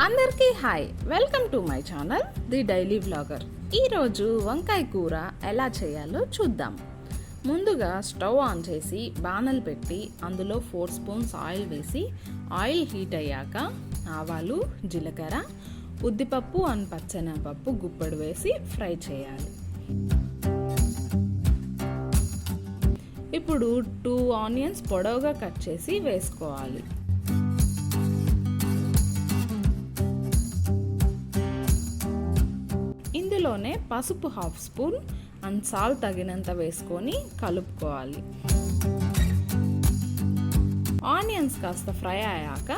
అందరికీ hi. Welcome to my channel the daily blogger ఈరోజు వంకాయ కూర ఎలా చేయాలో చూద్దాం. ముందుగా స్టవ్ ఆన్ చేసి బాణలు పెట్టి అందులో ఫోర్ స్పూన్స్ ఆయిల్ వేసి ఆయిల్ హీట్ అయ్యాక ఆవాలు జీలకర్ర ఉద్దిపప్పు అండ్ పచ్చెనగపప్పు గుప్పడు వేసి ఫ్రై చేయాలి. ఇప్పుడు టూ ఆనియన్స్ పొడవుగా కట్ చేసి వేసుకోవాలి. ఇందులోనే పసుపు హాఫ్ స్పూన్ అండ్ సాల్ట్ తగినంత వేసుకొని కలుపుకోవాలి. ఆనియన్స్ కాస్త ఫ్రై అయ్యాక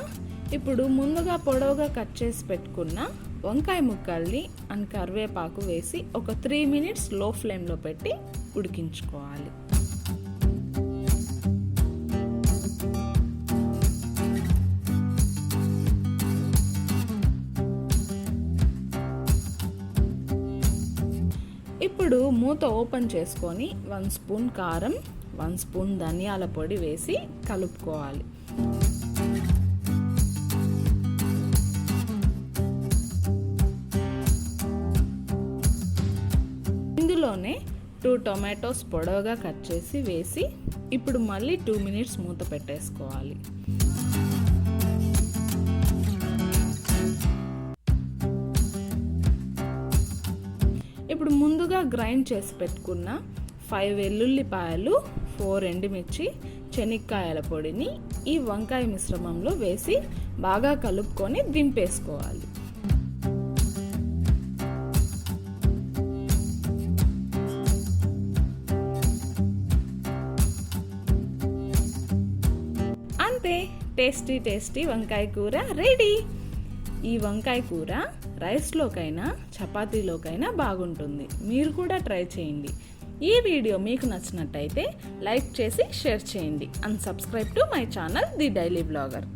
ఇప్పుడు ముందుగా పొడవుగా కట్ చేసి పెట్టుకున్న వంకాయ ముక్కల్ని అండ్ కరివేపాకు వేసి ఒక త్రీ మినిట్స్లో ఫ్లేమ్లో పెట్టి ఉడికించుకోవాలి. ఇప్పుడు మూత ఓపెన్ చేసుకొని వన్ స్పూన్ కారం వన్ స్పూన్ ధనియాల పొడి వేసి కలుపుకోవాలి. ఇందులోనే టూ టొమాటోస్ పొడవుగా కట్ చేసి వేసి ఇప్పుడు మళ్ళీ టూ మినిట్స్ మూత పెట్టేసుకోవాలి. ఇప్పుడు ముందుగా గ్రైండ్ చేసి పెట్టుకున్న ఫైవ్ వెల్లుల్లిపాయలు ఫోర్ ఎండుమిర్చి శనక్కాయల పొడిని ఈ వంకాయ మిశ్రమంలో వేసి బాగా కలుపుకొని దింపేసుకోవాలి. అంతే టేస్టీ టేస్టీ వంకాయ కూర రెడీ ఈ వంకాయ కూర రైస్లోకైనా చపాతీలోకైనా బాగుంటుంది. మీరు కూడా ట్రై చేయండి. ఈ వీడియో మీకు నచ్చినట్టయితే లైక్ చేసి షేర్ చేయండి. And subscribe to my channel the daily blogger